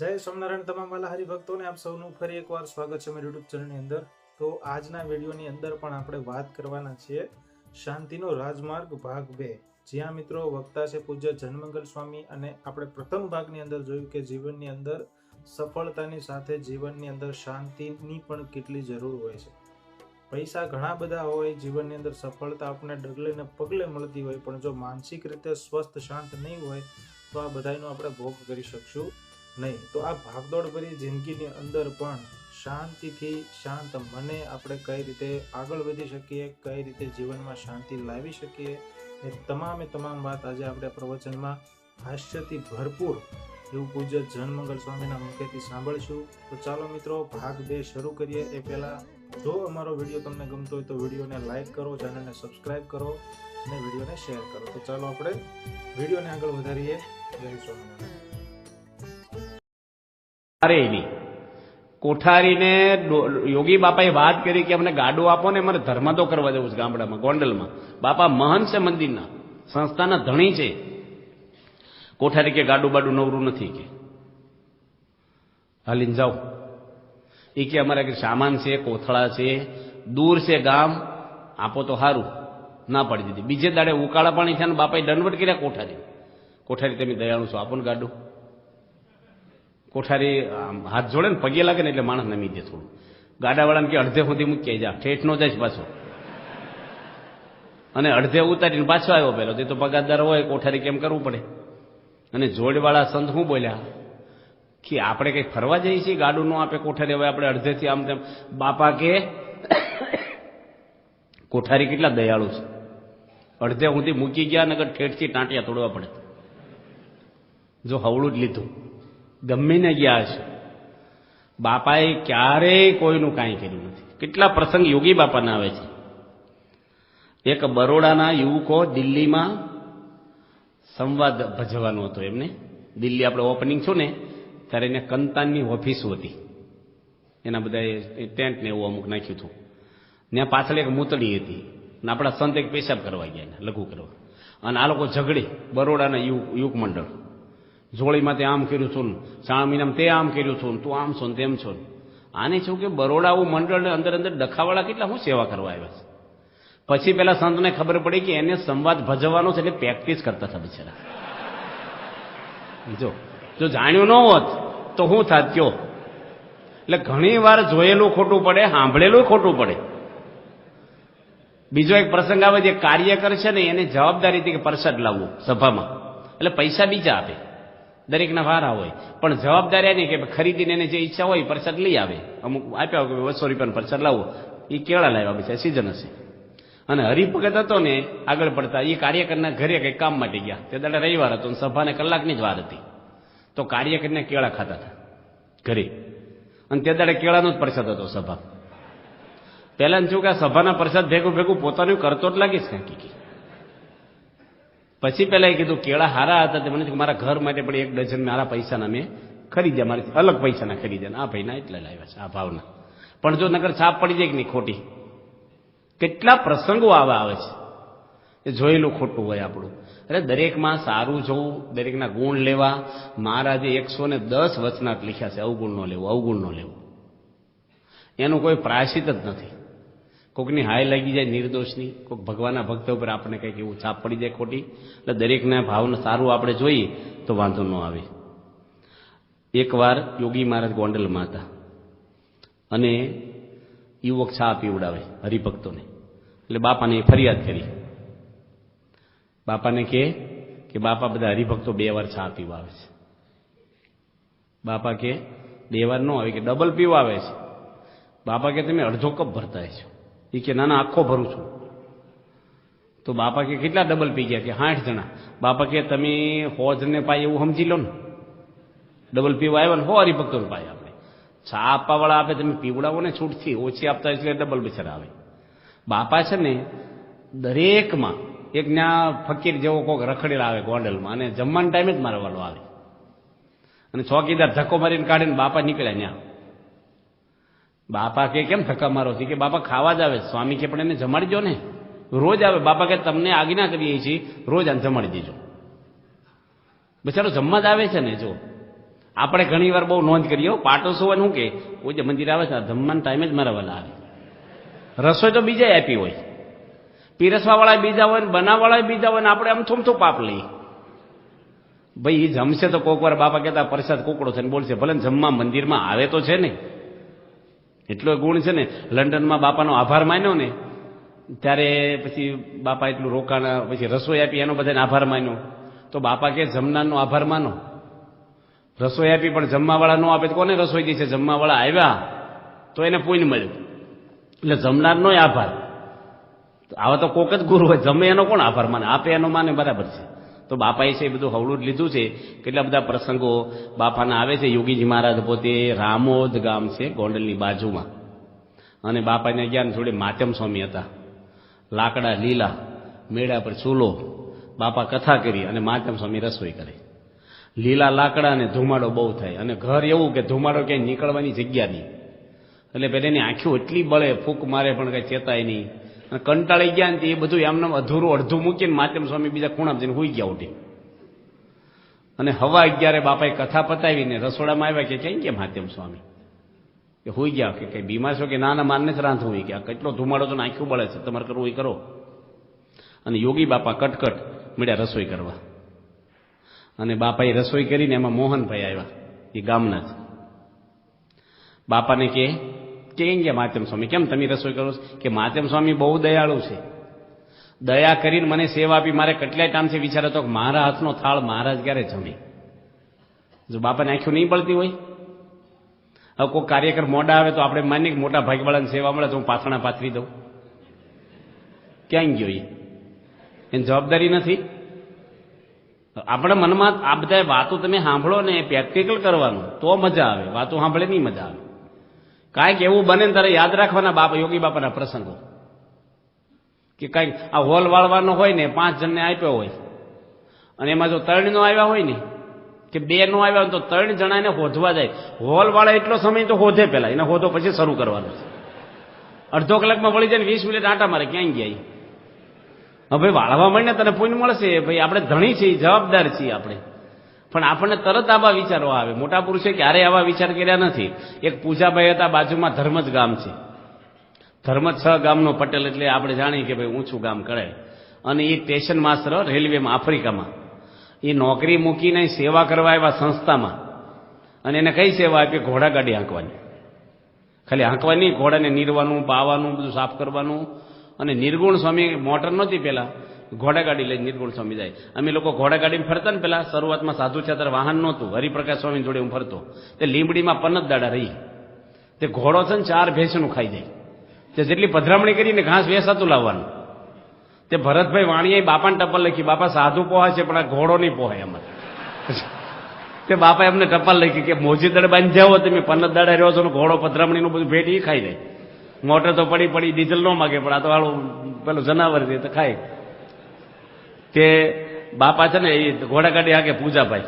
જય સ્વામિનારાયણ તમામ વાલા હરિભક્તોને આપ સૌનું ફરી એકવાર સ્વાગત છે મારી યુટ્યુબ ચેનલની અંદર. તો આજના વિડીયોની અંદર પણ આપણે વાત કરવાના છીએ શાંતિનો રાજમાર્ગ ભાગ બે. જ્યાં મિત્રો વક્તા છે પૂજ્ય જન્મંગલ સ્વામી અને આપણે પ્રથમ ભાગની અંદર જોયું કે જીવનની અંદર સફળતાની સાથે જીવનની અંદર શાંતિની પણ કેટલી જરૂર હોય છે. પૈસા ઘણા બધા હોય, જીવનની અંદર સફળતા આપણને ડગલે ને પગલે મળતી હોય, પણ જો માનસિક રીતે સ્વસ્થ, શાંત નહીં હોય, તો આ બધાનો આપણે ભોગ કરી શકશું. નહીં. તો આ ભાગદોડ ભરી જિંદગીની અંદર પણ શાંતિથી શાંત મને આપણે કઈ રીતે આગળ વધી શકીએ, કઈ રીતે જીવનમાં શાંતિ લાવી શકીએ, એ તમામે તમામ વાત આજે આપણે પ્રવચનમાં હાસ્યથી ભરપૂર એવું પૂજ્ય જનમંગલ સ્વામીના મુખેથી સાંભળીશું. તો ચાલો મિત્રો, ભાગ બે શરૂ કરીએ. એ પહેલાં જો અમારો વીડિયો તમને ગમતો હોય તો વિડીયોને લાઈક કરો, ચેનલને સબસ્ક્રાઈબ કરો અને વિડીયોને શેર કરો. તો ચાલો આપણે વિડીયોને આગળ વધારીએ. જય સ્વામિનારાયણ. અરેલી કોઠારીને યોગી બાપાએ વાત કરી કે અમને ગાડું આપો ને અમારે ધર્મ તો કરવા જવું છે ગામડામાં, ગોંડલમાં. બાપા મહંત છે મંદિરના, સંસ્થાના ધણી છે. કોઠારી કે ગાડું બાડું નવરું નથી કે. હાલીને જાઓ. એ કે અમારે કે સામાન છે, કોથળા છે, દૂર છે ગામ, આપો તો સારું ના પાડી દીધી. બીજે દાડે ઉકાળા પાણી થયા અને બાપાએ દંડવટ કર્યા કોઠારી કોઠારી, તમે દયાળુ છો, આપો ને ગાડું. કોઠારી હાથ જોડે ને પગે લાગે ને એટલે માણસ નમી દે થોડું. ગાડાવાળાને કે અડધે સુધી મૂકી જાય ઠેઠ નો જાય પાછો. અને અડધે ઉતારીને પાછો આવ્યો પેલો. તે તો પગારદાર હોય, કોઠારી કેમ કરવું પડે? અને જોડવાળા સંત શું બોલ્યા? કે આપણે કંઈક ફરવા જઈએ છીએ, ગાડું નો આપે કોઠારી, હવે આપણે અડધેથી આમ તેમ. બાપા કે, કોઠારી કેટલા દયાળુ છે. અડધે સુધી મૂકી ગયા નગર ઠેઠથી ટાંટિયા તોડવા પડે. જો હવળું જ લીધું. ગમીને ગયા છે. બાપાએ ક્યારેય કોઈનું કાંઈ કર્યું નથી. કેટલા પ્રસંગ યોગી બાપાના આવે છે. એક બરોડાના યુવકો દિલ્હીમાં સંવાદ ભજવાનો હતો એમને. દિલ્હી આપણે ઓપનિંગ છું ને, ત્યારે એને કંતાનની ઓફિસ હતી. એના બધા ટેન્ટ ને એવું અમુક નાખ્યું હતું. ત્યાં પાછળ એક મૂતળી હતી. ને આપણા સંત એક પેશાબ કરવા ગયા લઘુ કરવા. અને આ લોકો ઝઘડે બરોડાના યુવક યુવક મંડળ જોડીમાં તે આમ કર્યું છું મહિનામાં તે આમ કર્યું છું તું આમ છો તેમ છો આને છું કે બરોડાવું મંડળ અંદર અંદર ડખાવાળા કેટલા હું સેવા કરવા આવ્યા છે? પછી પેલા સંતને ખબર પડી કે એને સંવાદ ભજવવાનો છે એટલે પ્રેક્ટિસ કરતા હતા બિચારા. જો જો જાણ્યું ન હોત તો હું થાત કયો? એટલે ઘણી વાર જોયેલું ખોટું પડે, સાંભળેલું ખોટું પડે. બીજો એક પ્રસંગ આવે, જે કાર્યકર છે ને, એને જવાબદારી હતી કે પ્રસાદ લાવવું સભામાં. એટલે પૈસા બીજા આપે. દરેકના વારા હોય. પણ જવાબદારી એની કે ખરીદીને એને જે ઈચ્છા હોય પ્રસાદ લઈ આવે. અમુક આપ્યા હોય બસો રૂપિયાનો પરસાદ લાવો. એ કેળા લાવ્યા બિચારા સિઝન હશે. અને હરિભગત હતો ને, આગળ પડતા એ કાર્યકરના ઘરે કંઈક કામ માટે ગયા. તે દાડે રવિવાર હતો સભાને કલાકની જ વાર હતી. તો કાર્યકરને કેળા ખાતા હતા, ઘરે. અને તે દાડે કેળાનો જ પ્રસાદ હતો સભા. પહેલા શું કે સભાના પ્રસાદ ભેગું ભેગું પોતાનું કરતો જ લાગીશ કાંઈક કે પછી પહેલાં એ કીધું, કેળા હારા હતા તે. મને કે મારા ઘર માટે પણ એક ડઝન મારા પૈસાના મેં ખરીદ્યા. મારે અલગ પૈસાના ખરીદ્યા. આ ભાઈના એટલે લાવ્યા છે, આ ભાવના. પણ જો નગર છાપ પડી જાય કે નહીં ખોટી? કેટલા પ્રસંગો આવા આવે છે. એ જોયેલું ખોટું હોય આપણું. અરે, દરેકમાં સારું જોવું, દરેકના ગુણ લેવા. મહારાજે એકસો ને દસ વચનાટ લખ્યા છે અવગુણ ન લેવું અવગુણ ન લેવું. એનું કોઈ પ્રાયશિત જ નથી. કોકની હાય લાગી જાય નિર્દોષની કોઈક ભગવાનના ભક્ત ઉપર આપણે કંઈક એવું છાપ પડી જાય ખોટી, એટલે દરેકના ભાવને સારું આપણે જોઈએ તો વાંધો ન આવે. એકવાર યોગી મહારાજ ગોંડલમાં હતા અને યુવક ચા પીવડાવે હરિભક્તોને. એટલે બાપાને ફરિયાદ કરી. બાપાને કહે કે બાપા બધા હરિભક્તો બે વાર ચા પીવાવે છે. બાપા કે બે વાર ન આવે કે ડબલ પીવા આવે છે. બાપા કે તમે અડધો કપ ભરતા છો એ કે ના ના આખો ભરું છું. તો બાપા કે, કેટલા ડબલ પી ગયા કે આઠ જણા. બાપા કે, તમે હોજને પાય એવું સમજી લો ને. ડબલ પીવા આવ્યા ને હો હરિભક્તોને પાય આપણે. ચા આપવાવાળા આપે, તમે પીવડાવો ને છૂટથી, ઓછી આપતા એટલે ડબલ બિચારા આવે. બાપા છે ને, દરેકમાં એક ત્યાં ફકીર જેવો કોઈક રખડેલા આવે ગોંડલમાં અને જમવાના ટાઈમે જ મારવાનો આવે. અને ચોકીદાર ધક્કો મારીને કાઢીને બાપા નીકળ્યા ત્યાં બાપા કે કેમ ધક્કા મારો છે? કે બાપા ખાવા જ આવે સ્વામી કે પણ એને જમાડી દો ને. રોજ આવે. બાપા કે તમને આજ્ઞા કરીએ છીએ. રોજ આને જમાડી દેજો. બચારો જમવા જ આવે છે ને, જો. આપણે ઘણી વાર બહુ નોંધ કરીએ. પાટો શું શું કે? કોઈ જે મંદિર આવે છે જમવાના ટાઈમે જ મારા વાલા આવે. રસોઈ તો બીજા આપી હોય. પીરસવાવાળા બીજા હોય ને બનાવવાળા બીજા હોય ને, આપણે આમ થોમ પાપ લઈએ. ભાઈ એ જમશે તો કોક વાર બાપા કહેતા, પ્રસાદ કોકડો છે. ને બોલશે, ભલે જમવા મંદિરમાં આવે તો છે ને. એટલો ગુણ છે ને, લંડનમાં બાપાનો આભાર માન્યો ને, ત્યારે પછી બાપા એટલું રોકાણ, પછી રસોઈ આપી, એનો બધાને આભાર માન્યો. તો બાપા કે, જમનારનો આભાર માનો. રસોઈ આપી, પણ જમવાવાળા ન આપે તો કોને રસોઈ દી છે? જમવાવાળા આવ્યા, તો એને પુણ્ય મળ્યું. એટલે જમનારનો આભાર. આવા તો કોક જ ગુરુ હોય, જમે એનો કોણ આભાર માને? આપે એનો માને, બરાબર છે. તો બાપાએ છે એ બધું હવળું જ લીધું છે. કેટલા બધા પ્રસંગો બાપાના આવે છે. યોગીજી મહારાજ પોતે રામોદ ગામ છે, ગોંડલની બાજુમાં. અને બાપાને ગયા ને જોડે માતમ સ્વામી હતા. લાકડા, લીલા, મેળા પર ચૂલો. બાપા કથા કરી અને માતમ સ્વામી રસોઈ કરે. લીલા લાકડા અને ધુમાડો બહુ થાય. અને ઘર એવું કે ધુમાડો ક્યાંય નીકળવાની જગ્યા નહીં. એટલે પહેલાંની આંખો એટલી બળે, ફૂંક મારે પણ કંઈ ચેતાય નહીં. અને કંટાળી ગયા ને એ બધું એમને અધૂરું અડધું મૂકીને માતમ સ્વામી બીજા ખૂણામાં જઈને હોઈ ગયા ઉઠી. અને હવા અગિયારે બાપાએ કથા પતાવીને રસોડામાં આવ્યા કે ક્યાં ગયા માતમ સ્વામી? કે હોઈ ગયા કે કઈ બીમાર છો કે ના ના, માનને જ રાંધ હોઈ ગયા કેટલો ધુમાડો તો નાખ્યું બળે છે, તમારે કરવું એ કરો. અને યોગી બાપા કટકટ મળ્યા રસોઈ કરવા. અને બાપાએ રસોઈ કરીને એમાં મોહનભાઈ આવ્યા, એ ગામના જ. બાપાને કે કેમ કે માતમ સ્વામી, કેમ તમે રસોઈ કરો કે માતમ સ્વામી બહુ દયાળુ છે. દયા કરીને મને સેવા આપી, મારે કેટલાય ટાઈમથી વિચાર હતો કે મારા હાથનો થાળ મહારાજ ક્યારે જમે. જો બાપાને આંખો નહીં બળતી હોય? હવે કોઈ કાર્યકર મોડા આવે તો આપણે માનીએ કે મોટા ભાગવાળાની સેવા મળે તો હું પાથણા પાથરી દઉં. ક્યાં ગયો એ? એની જવાબદારી નથી? આપણા મનમાં આ બધા વાતો તમે સાંભળો ને પ્રેક્ટિકલ કરવાનું, તો મજા આવે. વાતો સાંભળે નહીં મજા આવે. કાંઈક એવું બને ને તારે યાદ રાખવાના બાપા, યોગી બાપાના પ્રસંગો. કે કાંઈક આ હોલ વાળવાનો હોય ને, પાંચ જણને આપ્યો હોય. અને એમાં જો ત્રણ આવ્યા હોય ને, કે બે નો આવ્યા હોય તો ત્રણ જણા એને હોધવા જાય. હોલ વાળા એટલો સમય તો હોધે પેલા, એને હોધો પછી શરૂ કરવાનો છે. અડધો કલાકમાં વળી જાય વીસ મિનિટ આટા મારે, ક્યાંય ગયા? હવે વાળવા મળીને તને પૂન મળશે, ભાઈ આપણે ધણી છીએ, જવાબદાર છીએ આપણે. પણ આપણને તરત આવા વિચારો આવે. મોટા પુરુષે ક્યારેય આવા વિચાર કર્યા નથી. એક પૂજાભાઈ હતા, બાજુમાં ધર્મજ ગામ છે. ધર્મજ છ ગામનો પટેલ એટલે આપણે જાણીએ કે ભાઈ ઊંચું ગામ કરાય. અને એ સ્ટેશન માસ્ટર રેલવેમાં, આફ્રિકામાં. એ નોકરી મૂકીને સેવા કરવા આવ્યા સંસ્થામાં. અને એને કઈ સેવા આપી? ઘોડાગાડી હાંકવાની. ખાલી હાંકવાની, ઘોડાને નીરવાનું પાવાનું બધું સાફ કરવાનું. અને નિર્ગુણ સ્વામી મોટર નહોતી પેલા ઘોડાગાડી લઈને નિર્ગુણ સ્વામી જાય. અમે લોકો ઘોડાગાડીમાં ફરતા ને પેલા શરૂઆતમાં સાધુ છે ત્યારે વાહન નહોતું. હરિપ્રકાશ સ્વામી જોડે હું ફરતો. તે લીંબડીમાં પનત દાડા રહી. તે ઘોડો છે ને ચાર ભેંસનું ખાઈ જાય. તે જેટલી પધરામણી કરીને ઘાસ વેસાતું લાવવાનું. તે ભરતભાઈ વાણીએ બાપાને ટપલ લખી, બાપા, સાધુ પોહા છે, પણ આ ઘોડો નહીં પોહાય અમારે. તે બાપા એમને ટપાલ લખી કે, મોજી દડે બાંધી જાઓ, તમે પનત દાડા રહ્યો છો ઘોડો પધરામણીનું બધું ભેટ એ ખાઈ જાય. મોટર તો પડી પડી, ડીઝલ ન માગે, પણ આ તો વાળું પેલું જનાવર છે તો ખાય. તે બાપા છે ને એ ઘોડાગાડી આગે પૂજાભાઈ.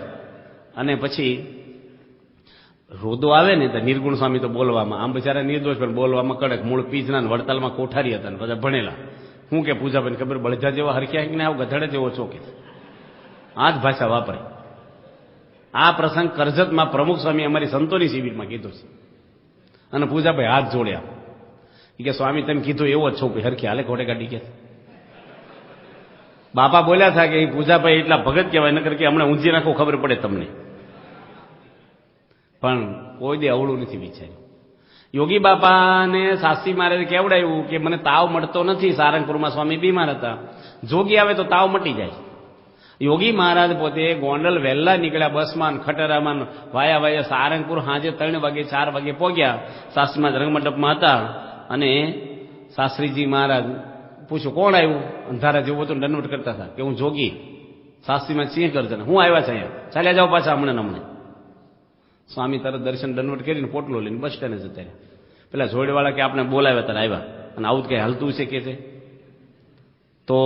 અને પછી રોદો આવે ને તો નિર્ગુણ સ્વામી તો બોલવામાં, આમ બિચારા નિર્દોષ પણ બોલવામાં કડક, મૂળ પીજના વડતાલમાં કોઠારી હતા બધા ભણેલા. હું કે પૂજાભાઈ ખબર, બળજા જેવા હરખ્યા ને આવ ગધડે જેવો છો કે? આ જ ભાષા વાપરે. આ પ્રસંગ કરજતમાં પ્રમુખ સ્વામી અમારી સંતોની શિબિરમાં કીધું છે. અને પૂજાભાઈ હાથ જોડ્યા કે સ્વામી, તમે કીધું એવો જ છો કે હરખી હાલે ઘોડે કાઢી કે બાપા બોલ્યા હતા કે એ પૂજાભાઈ એટલા ભગત કહેવાય, નકર કે હમણાં ઊંધી નાખો ખબર પડે તમને. પણ કોઈ દે અવળું નથી વિચાર્યું. યોગી બાપાને સાસી મારે કેવડાવ્યું કે મને તાવ મળતો નથી, સારંગપુરમાં સ્વામી બીમાર હતા. જોગી આવે તો તાવ મટી જાય. યોગી મહારાજ પોતે ગોંડલ વહેલા નીકળ્યા બસમાં ખટરામાં વાયા વાયા સારંગપુર સાંજે ત્રણ વાગે, ચાર વાગે પહોંચ્યા સાસરીમાં રંગમંડપમાં હતા અને શાસ્ત્રીજી મહારાજ પૂછ્યું, કોણ આવ્યું? અંધારા જેવું હતું દંડવટ કરતા હતા કે, હું જોગી. શાસ્ત્રીમાં સિંહ ગર્જન હું આવ્યા છે અહીંયા. ચાલ્યા જાઓ પાછા હમણાં હમણાં. સ્વામી તરત દર્શન દંડવટ કરીને પોટલો લઈને બસ સ્ટેન્ડ જતા રહ્યા. પેલા જોડેવાળા કે આપણે બોલાવ્યા ત્યારે આવ્યા. અને આવું કંઈ હાલતું છે કે છે? તો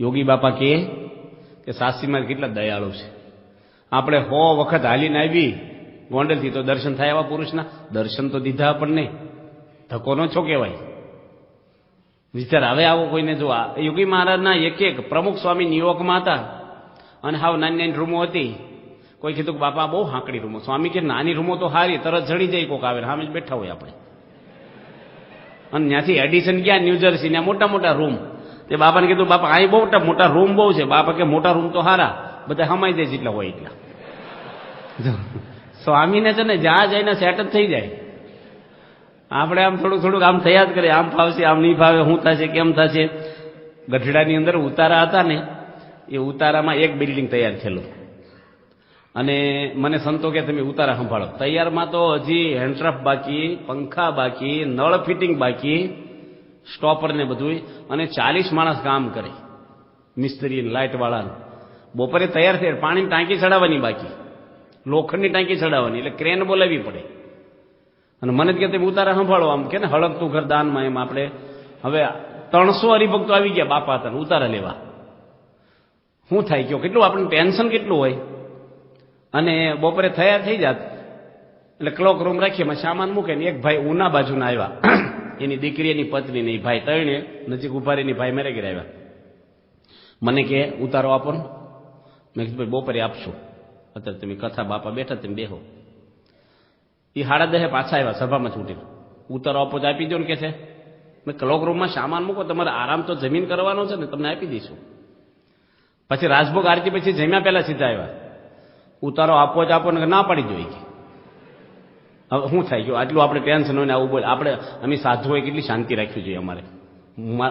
યોગી બાપા કહે કે સાસરીમાં કેટલા દયાળુ છે. આપણે હો વખત હાલીને આવી. ગોંડલથી તો દર્શન થાય એવા પુરુષના. દર્શન તો દીધા આપણને. ધક્કો ન છો કહેવાય. વિચાર, હવે આવો કોઈને જો આ યોગી મહારાજના એક એક પ્રમુખ સ્વામી ન્યુયોર્કમાં હતા. અને હાવ નાની નાની રૂમો હતી. કોઈ કીધું કે, બાપા બહુ હાંકડી રૂમો. સ્વામી કે, નાની રૂમો તો હારી, તરત જડી જાય કોક આવે સામે જ બેઠા હોય આપણે. અને ત્યાંથી એડિશન ગયા ન્યૂજર્સી ને મોટા મોટા રૂમ તે બાપાને કીધું, બાપા, અહીં બહુ મોટા રૂમ બહુ છે. બાપા કે, મોટા રૂમ તો હારા, બધા હમાઈ જાય જેટલા હોય એટલા. સ્વામીને છે ને, જ્યાં જઈને સેટ જ થઈ જાય. આપણે આમ થોડુંક થોડુંક આમ થયા જ કરે. આમ ફાવશે, આમ નહીં ફાવે શું થશે, કેમ થશે? ગઢડાની અંદર ઉતારા હતા ને, એ ઉતારામાં એક બિલ્ડિંગ તૈયાર થયેલું. અને મને સંતો કે, તમે ઉતારા સંભાળો. તૈયારમાં તો હજી હેન્ડ્રફ બાકી, પંખા બાકી, નળ ફિટિંગ બાકી, સ્ટોપર ને બધું અને ચાલીસ માણસ કામ કરે. મિસ્ત્રી લાઇટવાળાને બપોરે તૈયાર થઈ પાણીની ટાંકી ચડાવવાની બાકી. લોખંડની ટાંકી ચડાવવાની, એટલે ક્રેન બોલાવવી પડે. અને મને જ કે ઉતારા સંભાળો આમ કે ને હળગતું ઘર દાનમાં એમ આપણે. હવે ત્રણસો હરિભક્તો આવી ગયા બાપા તને, ઉતારા લેવા. શું થાય કયો? કેટલું આપણને ટેન્શન કેટલું હોય? અને બપોરે થયા થઈ જાત. એટલે ક્લોક રૂમ રાખીએ એમાં સામાન મૂકે ને એક ભાઈ ઉના બાજુના આવ્યા. એની દીકરી એની પત્ની ને ભાઈ ત્રણે નજીક ઊભા રહીને ભાઈ મેરે ઘેર આવ્યા. મને કે, ઉતારો આપો ને. મેં કીધું, ભાઈ, બપોરે આપશું. અત્યારે તમે કથા બાપા બેઠા તમે બેહો. એ હાડા દહે પાછા આવ્યા સભામાં છૂટીને ઉતારો આપો આપી દો ને કે છે, મેં ક્લોક રૂમમાં સામાન મૂકો, તમારે આરામ તો જમીન કરવાનો છે ને, તમને આપી દઈશું. પછી રાજભોગ આરતી પછી જમ્યા પહેલા સીધા આવ્યા. ઉતારો આપો જ આપો ને ના પાડી જોઈએ કે. હવે શું થાય ગયું, આટલું આપણે ટેન્શન હોય ને આવું બોલે, આપણે, અમે સાધુ હોય કેટલી શાંતિ રાખવી જોઈએ અમારે.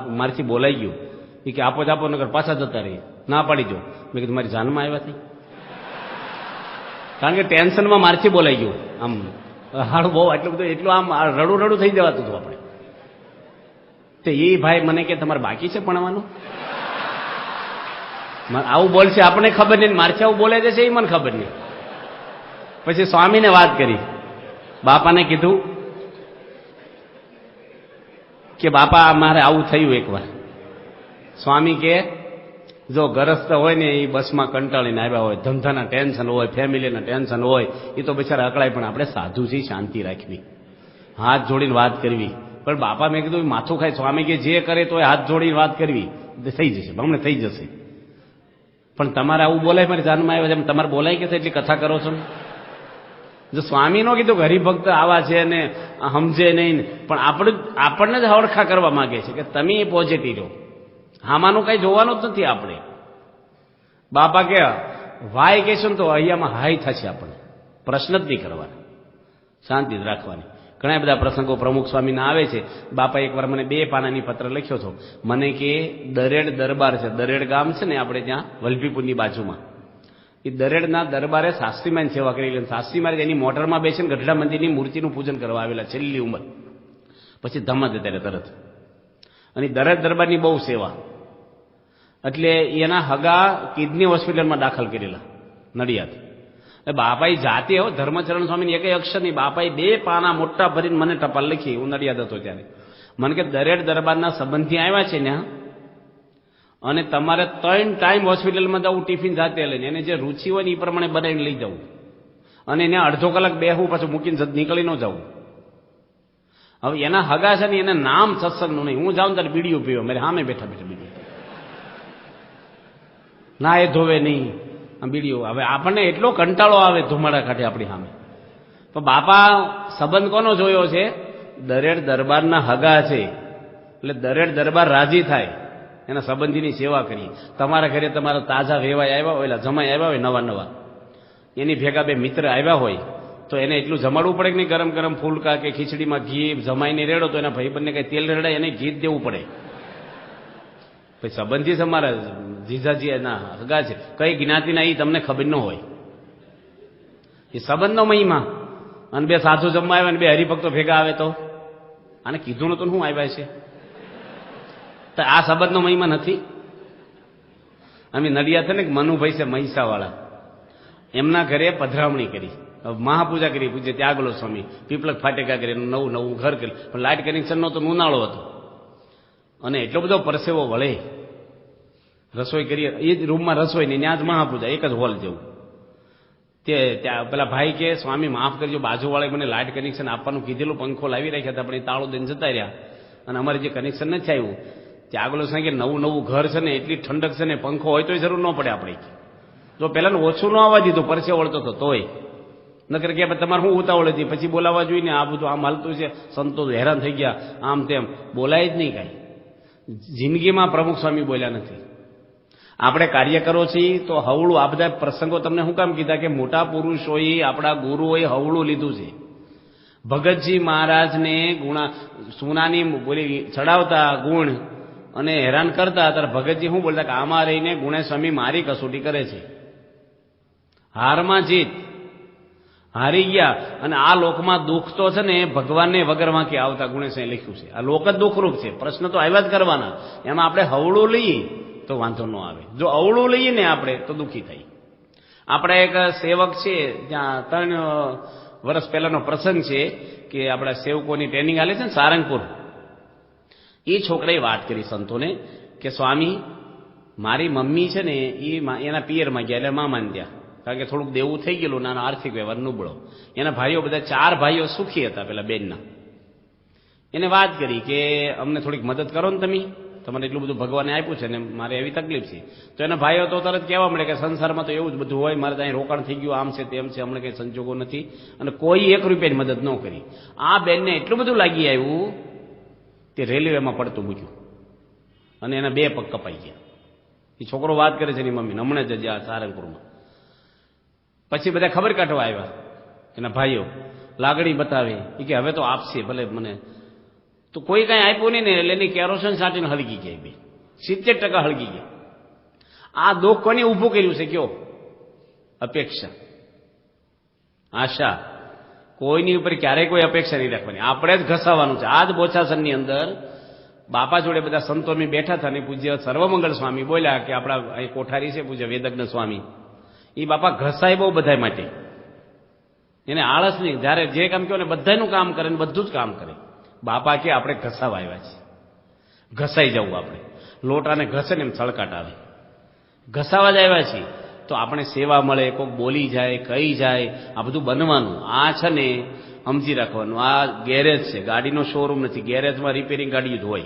મારથી બોલાઈ ગયું. એ કે આપો જ આપો નગર પાછા જતા રહીએ. ના પાડી જો મેં કીધું, મારી જાનમાં આવ્યા હતી કારણ કે ટેન્શનમાં મારથી બોલાઈ ગયું. આમ હાડું બહુ એટલું બધું, એટલું આમ રડું રડું થઈ જવાતું હતું આપણે. તો એ ભાઈ મને કે, તમારે બાકી છે ભણવાનું? આવું બોલશે આપણે ખબર નહીં, મારથી આવું બોલે છે, એ મને ખબર નહીં. પછી સ્વામીને વાત કરી. બાપાને કીધું કે, બાપા, મારે આવું થયું એકવાર. સ્વામી કે જો ગરસ્ત હોય ને એ બસમાં કંટાળીને આવ્યા હોય, ધંધાના ટેન્શન હોય, ફેમિલીના ટેન્શન હોય, એ તો બિચારા અકળાય, પણ આપણે સાધુથી શાંતિ રાખવી. હાથ જોડીને વાત કરવી. પણ બાપા મેં કીધું, માથું ખાય, સ્વામી કે જે કરે તો હાથ જોડીને વાત કરવી. થઈ જશે, હમણાં થઈ જશે. પણ તમારે આવું બોલાય, મારી જાનમાં આવ્યા છે તમારે બોલાય કે છે, એટલી કથા કરો છો? જો સ્વામી નો કીધું ગરીબ હરિભક્ત આવા છે ને, સમજે નહીં પણ આપણે આપણને જ હવડખા કરવા માગે છે કે તમે પોઝિટિવ રહો આમાંનું કંઈ જોવાનું જ નથી આપણે. બાપા કે, વાય ને તો અહીંયામાં હાય થશે આપણે પ્રશ્ન જ નહીં કરવાનો. શાંતિ જ રાખવાની. ઘણા બધા પ્રસંગો પ્રમુખ સ્વામીના આવે છે. બાપા એકવાર મને બે પાનાની પત્ર લખ્યો હતો. મને કે, દરેડ દરબાર છે. દરેડ ગામ છે ને આપણે ત્યાં વલભીપુરની બાજુમાં. એ દરેડના દરબારે શાસ્ત્રીમાની સેવા કરી શાસ્ત્રી મહારાજ એની મોટરમાં બેસીને ગઢડા મંદિરની મૂર્તિનું પૂજન કરવા આવેલા છેલ્લી ઉંમર. પછી ધમત અત્યારે તરત. અને દરેડ દરબારની બહુ સેવા. એટલે એના હગા કિડની હોસ્પિટલમાં દાખલ કરેલા, નડિયાદ. એ બાપાએ જાતે હો, ધર્મચરણ સ્વામીની એક અક્ષર નહીં, બાપાએ બે પાના મોટા ભરીને મને ટપાલ લખી, હું નડિયાદ હતો ત્યારે. મને કે દરેડ દરબારના સંબંધી આવ્યા છે ને અને તમારે ત્રણ ટાઈમ હોસ્પિટલમાં જવું ટિફિન જાતે લઈને. એને જે રુચિ હોય ને એ પ્રમાણે બનાવીને લઈ જવું અને એને અડધો કલાક બેહવું પાછું મૂકીને નીકળી ન જવું હવે એના હગા છે ને, એને નામ સત્સંગનું નહીં. હું જાઉં ત્યારે બીડીઓ પીવો, મારે સામે બેઠા બેઠા ના, એ ધોવે નહીં. આ બીડીઓ, હવે આપણને એટલો કંટાળો આવે ધુમાડા કાઢે આપણી સામે. તો બાપા, સંબંધ કોનો જોયો છે? દરેડ દરબારના હગા છે. એટલે દરેડ દરબાર રાજી થાય. એના સંબંધીની સેવા કરી. તમારા ઘરે તમારા તાજા વેવાય આવ્યા હોય એટલે જમાઈ આવ્યા હોય નવા નવા એની ભેગા બે મિત્ર આવ્યા હોય, તો એને એટલું જમાડવું પડે કે નહીં? ગરમ ગરમ ફૂલકા કે ખીચડીમાં ઘી જમાઈને રેડો, તો એના ભાઈ બંને કંઈ તેલ રેડાય, એને ઘી દેવું પડે. પછી સંબંધી છે જીજાજી એના હગા છે. કઈ જ્ઞાતિના એ તમને ખબર ન હોય. એ સંબંધનો મહિમા. અને બે સાધુ જમવા આવે અને બે હરિભક્તો ભેગા આવે તો? આને કીધું નતું શું આવ્યા છે? તો આ સંબંધનો મહિમા નથી. અમે નડિયા છે ને મનુભાઈ છે મહિષાવાળા એમના ઘરે પધરામણી કરી. મહાપૂજા કરી પૂજ્ય. ત્યાગલો સ્વામી પીપલક ફાટેકા કરી નવું નવું ઘર કર્યું. પણ લાઇટ કનેક્શન તો ઉનાળો હતો. અને એટલો બધો પરસેવો વળે. રસોઈ કરીએ. એ જ રૂમમાં રસોઈ નહીં, ત્યાં જ મહાપૂજા, એક જ હોલ જેવું. તે ત્યાં પેલા ભાઈ કે, સ્વામી, માફ કરજો, બાજુવાળાએ મને લાઇટ કનેક્શન આપવાનું કીધેલું, પંખો લાવી રાખ્યા હતા, પણ એ તાળું દઈને જતા રહ્યા. અને અમારે જે કનેક્શન નથી આવ્યું, ત્યાં આગળ કે નવું નવું ઘર છે ને, એટલી ઠંડક છે ને, પંખો હોય તોય જરૂર ન પડે આપણે જો પહેલાં ઓછું ન આવવા દીધું, પરસે વળતો હતો તોય. નકર કે તમારે શું ઉતાવળ હતી? પછી બોલાવવા જોઈએ ને, આ બધું આમ હાલતું છે, સંતો હેરાન થઈ ગયા, આમ તેમ. બોલાય જ નહીં કાંઈ. જિંદગીમાં પ્રમુખ સ્વામી બોલ્યા નથી. આપણે કાર્યકરો છીએ, તો હવળું, આ બધા પ્રસંગો તમને શું કામ કીધા કે મોટા પુરુષોએ આપણા ગુરુઓએ હવળું લીધું છે. ભગતજી મહારાજને ગુણા, સોનાની બોલી ચડાવતા ગુણ અને હેરાન કરતા, ત્યારે ભગતજી શું બોલતા કે, આમાં રહીને ગુણે સ્વામી મારી કસોટી કરે છે. હારમાં જીત. હારી ગયા. અને આ લોકમાં દુઃખ તો છે ને, ભગવાનને વગર વાંકી આવતા ગુણેશે લખ્યું છે. આ લોક જ દુઃખરૂપ છે. પ્રશ્ન તો આવ્યા જ કરવાના. એમાં આપણે હવળું લઈએ. તો વાંધો ન આવે. જો અવળું લઈએ ને આપણે, તો દુઃખી થાય. આપણા એક સેવક છે ત્યાં ત્રણ વર્ષ પહેલાનો પ્રસંગ છે કે આપણા સેવકોની ટ્રેનિંગ આલે છે ને સારંગપુર. એ છોકરાએ વાત કરી સંતોને કે, સ્વામી, મારી મમ્મી છે ને, એ એના પિયરમાં ગયા એટલે મામાને ત્યાં. કારણ કે થોડુંક દેવું થઈ ગયેલું, નાનો આર્થિક વ્યવહાર નબળો. એના ભાઈઓ બધા ચાર ભાઈઓ સુખી હતા પેલા બેનના. એને વાત કરી કે, અમને થોડીક મદદ કરો ને તમે. તમારે એટલું બધું ભગવાને આપ્યું છે ને મારે એવી તકલીફ છે. તો એના ભાઈઓ તો તરત કહેવા મળે કે સંસારમાં તો એવું જ બધું હોય, મારે ત્યાં રોકાણ થઈ ગયું, આમ છે તેમ છે, હમણાં કંઈ સંજોગો નથી. અને કોઈ એક રૂપિયાની મદદ ન કરી. આ બેનને એટલું બધું લાગી આવ્યું તે રેલવેમાં પડતું મૂક્યું. અને એના બે પગ કપાઈ ગયા. એ છોકરો વાત કરે છે એની મમ્મીને, હમણાં જ જ્યાં સારંગપુરમાં. પછી બધા ખબર કાઢવા આવ્યા એના ભાઈઓ. લાગણી બતાવે. એ કે હવે તો આપશે, ભલે મને તો કોઈ કાંઈ આપ્યું નહીં ને એટલે એની કેરોસન સાટીને હળગી ગઈ બે. સિત્તેર ટકા હળગી ગયા આ દુઃખ કોને ઊભું કર્યું છે કયો? અપેક્ષા. આશા. કોઈની ઉપર ક્યારેય કોઈ અપેક્ષા નહીં રાખવાની. આપણે જ ઘસાવાનું છે. આ જ બોછાસનની અંદર બાપા જોડે બધા સંતોની બેઠા હતા ને પૂજ્ય સર્વમંગળ સ્વામી બોલ્યા કે આપણા અહીં કોઠારી છે પૂજ્ય વેદજ્ઞ સ્વામી. એ બાપા ઘસાય બહુ બધા માટે. એને આળસ નહીં. જ્યારે જે કામ કહો ને બધાનું કામ કરે ને બધું જ કામ કરે. બાપા કે આપણે ઘસાવા આવ્યા છે ઘસાઈ જવું આપણે. લોટાને ઘસે ને એમ સળકાટ આવે. ઘસાવા જ આવ્યા છીએ. તો આપણે સેવા મળે કોઈક બોલી જાય, કહી જાય, આ બધું બનવાનું. આ છે ને, સમજી રાખવાનું, આ ગેરેજ છે. ગાડીનો શોરૂમ નથી. ગેરેજમાં રિપેરિંગ ગાડી જ હોય.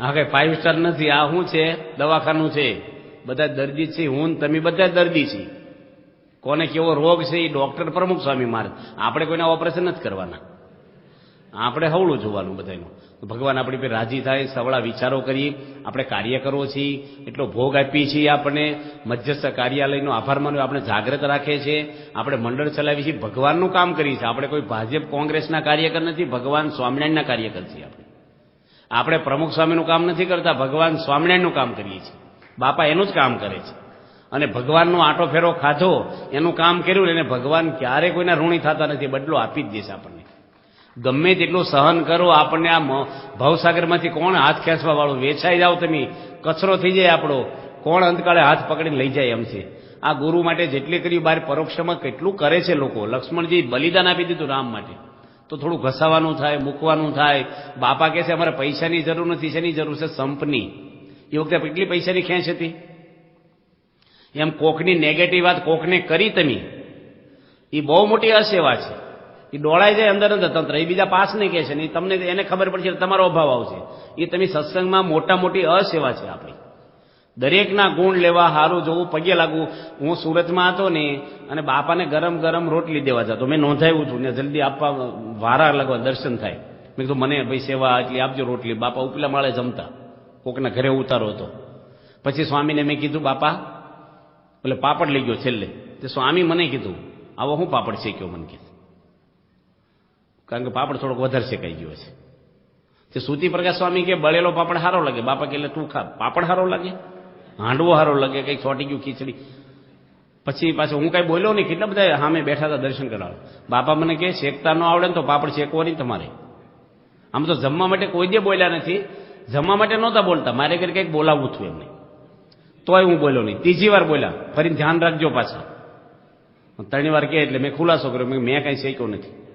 હા કઈ ફાઇવ સ્ટાર નથી. આ શું છે? દવાખાનું છે. બધા દર્દી છે. હું તમે બધા દર્દી છીએ. કોને કેવો રોગ છે એ ડોક્ટર પ્રમુખ સ્વામી મારે આપણે કોઈને ઓપરેશન નથી કરવાના. આપણે હવળું જોવાનું બધાનું ભગવાન આપણી પર રાજી થાય, સવળા વિચારો કરીએ, આપણે કાર્ય કરો છીએ, એટલો ભોગ આપીએ છીએ આપણને. મધ્યસ્થ કાર્યાલયનો આભાર માનવો આપણે જાગ્રત રાખીએ છીએ. આપણે મંડળ ચલાવીએ છીએ, ભગવાનનું કામ કરીએ છીએ. આપણે કોઈ ભાજપ, કોંગ્રેસના કાર્યકર નથી, ભગવાન સ્વામિનારાયણના કાર્યકર છીએ આપણે. આપણે પ્રમુખ સ્વામીનું કામ નથી કરતા, ભગવાન સ્વામિનારાયણનું કામ કરીએ છીએ. બાપા એનું જ કામ કરે છે. અને ભગવાનનો આટો ફેરો ખાધો, એનું કામ કર્યું એને ભગવાન ક્યારે કોઈના ઋણી થતા નથી, બદલો આપી જ દેશે આપણને. ગમે તેટલું સહન કરો, આપણને આ ભવસાગરમાંથી કોણ હાથ ખેંચવા વાળું વેચાઈ જાઓ તમે. કચરો થઈ જાય આપણો. કોણ અંતકાળે હાથ પકડીને લઈ જાય એમ છે. આ ગુરુ માટે જેટલી કર્યું બહાર પરોક્ષમાં કેટલું કરે છે લોકો. લક્ષ્મણજી બલિદાન આપી દીધું રામ માટે. તો થોડું ઘસાવાનું થાય, મૂકવાનું થાય. બાપા કહે છે, અમારે પૈસાની જરૂર નથી, શેની જરૂર છે? સંપની. એ વખતે કેટલી પૈસાની ખેંચ હતી? એમ કોકની નેગેટિવ વાત કોકને કરી તમે. એ બહુ મોટી અસેવા છે. એ દોડાઈ જાય, અંદર અંદર તંત્ર. એ બીજા પાસ નહીં કહે છે. ને તમને એને ખબર પડશે તમારો અભાવ આવશે. એ તમે સત્સંગમાં મોટા મોટી અસેવા છે આપણી. દરેકના ગુણ લેવા સારું જોવું, પગે લાગવું. હું સુરતમાં હતો ને, અને બાપાને ગરમ ગરમ રોટલી દેવા જતો. મેં નોંધાવ્યું છું ને, જલ્દી આપવા વારા લગવા દર્શન થાય. મેં કીધું, મને ભાઈ સેવા એટલી આપજો રોટલી. બાપા ઉપલા માળે જમતા. કોકના ઘરે ઉતારો હતો. પછી સ્વામીને મેં કીધું, બાપા. એટલે પાપડ લઈ ગયો છેલ્લે. તે સ્વામી મને કીધું, આવો હું પાપડ શેક્યો? મને કીધું કારણ કે પાપડ થોડોક વધારે શેકાઈ ગયો છે તે સુતી પ્રકાશ સ્વામી કે બળેલો પાપડ સારો લાગે? બાપા કે એટલે તું ખા. પાપડ સારો લાગે? હાંડવો સારો લાગે? કંઈક છોટી ગયું ખીચડી? પછી પાછું હું કાંઈ બોલ્યો નહીં? કેટલા બધા સામે બેઠા હતા દર્શન કરાવે બાપા મને કે શેકતા ન આવડે ને તો પાપડ શેકવો નહીં તમારે. આમ તો જમવા માટે કોઈ દે બોલ્યા નથી. જમવા માટે નહોતા બોલતા. મારે ઘરે કંઈક બોલાવવું હતું એમને. તોય હું બોલ્યો નહીં. ત્રીજી વાર બોલ્યા. ફરી ધ્યાન રાખજો પાછા. ત્રણ વાર કહે એટલે મેં ખુલાસો કર્યો. મેં કાંઈ શેક્યો નથી.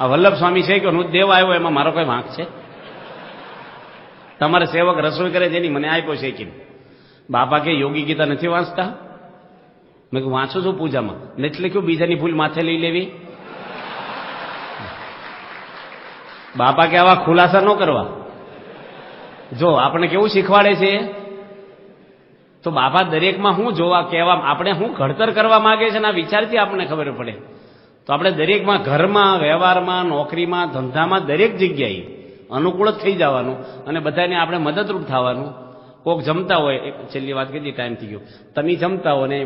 આ વલ્લભ સ્વામી છે કે હું દેવ આવ્યો એમાં મારો કોઈ વાંક છે? તમારે સેવક રસોઈ કરે છે એની મને આપ્યો છે કે બાપા કે યોગી ગીતા નથી વાંચતા? મેં કહું વાંચું છું પૂજામાં? નથી લખ્યું બીજાની ભૂલ માથે લઈ લેવી? બાપા કે, આવા ખુલાસા ન કરવા. જો આપણે કેવું શીખવાડે છે? તો બાપા દરેકમાં શું જોવા કહેવા, આપણે શું ઘડતર કરવા માગે છે ને આ વિચારથી આપણને ખબર પડે. તો આપણે દરેકમાં ઘરમાં, વ્યવહારમાં, નોકરીમાં, ધંધામાં દરેક જગ્યાએ અનુકૂળ જ થઈ જવાનું અને બધાને આપણે મદદરૂપ થવાનું. કોક જમતા હોય, એક છેલ્લી વાત કીધી ટાઈમ થઈ ગયો. તમે જમતા હો ને